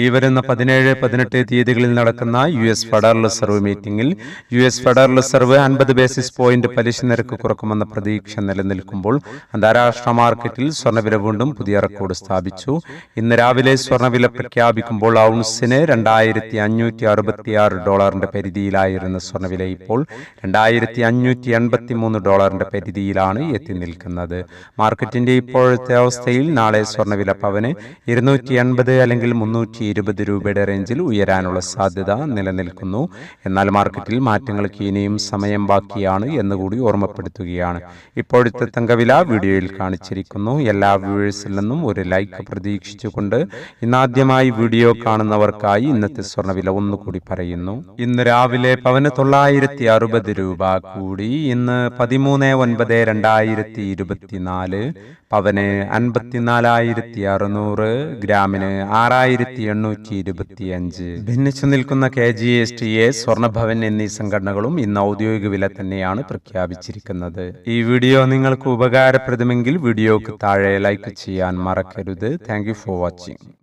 ഈ വരുന്ന പതിനേഴ് പതിനെട്ട് തീയതികളിൽ നടക്കുന്ന യു എസ് ഫെഡറൽ റിസർവ് മീറ്റിംഗിൽ യു എസ് ഫെഡറൽ റിസർവ് അൻപത് ബേസിസ് പോയിന്റ് പലിശ നിരക്ക് കുറക്കുമെന്ന പ്രതീക്ഷ നിലനിൽക്കുമ്പോൾ അന്താരാഷ്ട്ര മാർക്കറ്റിൽ സ്വർണവില വീണ്ടും പുതിയ റെക്കോർഡ് സ്ഥാപിച്ചു. ഇന്ന് രാവിലെ സ്വർണവില പ്രഖ്യാപിക്കുമ്പോൾ ഔൺസിന് രണ്ടായിരത്തി അഞ്ഞൂറ്റി അറുപത്തിയാറ് ഡോളറിന്റെ പരിധിയിലായിരുന്ന സ്വർണവില ഇപ്പോൾ രണ്ടായിരത്തി അഞ്ഞൂറ്റി എൺപത്തി മൂന്ന് ഡോളറിന്റെ പരിധിയിലാണ് എത്തി നിൽക്കുന്നത്. മാർക്കറ്റിന്റെ ഇപ്പോഴത്തെ അവസ്ഥയിൽ നാളെ സ്വർണവില പവന് ഇരുന്നൂറ്റി എൺപത് അല്ലെങ്കിൽ മുന്നൂറ്റി ഇരുപത് രൂപയുടെ റേഞ്ചിൽ ഉയരാനുള്ള സാധ്യത നിലനിൽക്കുന്നു. എന്നാൽ മാർക്കറ്റിൽ മാറ്റങ്ങൾക്ക് ഇനിയും സമയം ബാക്കിയാണ് എന്നുകൂടി ഓർമ്മപ്പെടുത്തുകയാണ്. ഇപ്പോഴത്തെ തങ്കവില വീഡിയോയിൽ കാണിച്ചിരിക്കുന്നു. എല്ലാ വ്യൂവേഴ്സിൽ നിന്നും ഒരു ലൈക്ക് പ്രതീക്ഷിച്ചുകൊണ്ട് ഇന്നാദ്യമായി വീഡിയോ കാണുന്നവർക്കായി ഇന്നത്തെ സ്വർണവില ഒന്നുകൂടി പറയുന്നു. ഇന്ന് രാവിലെ പവന് തൊള്ളായിരത്തി അറുപത് രൂപ കൂടി. ഇന്ന് പതിമൂന്ന് ഒൻപത് രണ്ടായിരത്തി ഇരുപത്തിനാല് പവന് അൻപത്തിനാലായിരത്തി അറുന്നൂറ് ഗ്രാമിന് ആറായിരത്തി എണ്ണൂറ്റി ഇരുപത്തിയഞ്ച് ഭിന്നിച്ചു നിൽക്കുന്ന K G S T A Swarnabhavan എന്നീ സംഘടനകളും ഇന്ന് ഔദ്യോഗിക വില തന്നെയാണ് പ്രഖ്യാപിച്ചിരിക്കുന്നത്. ഈ വീഡിയോ നിങ്ങൾക്ക് ഉപകാരപ്രദമെങ്കിൽ വീഡിയോക്ക് താഴെ ലൈക്ക് ചെയ്യാൻ മറക്കരുത്. Thank for watching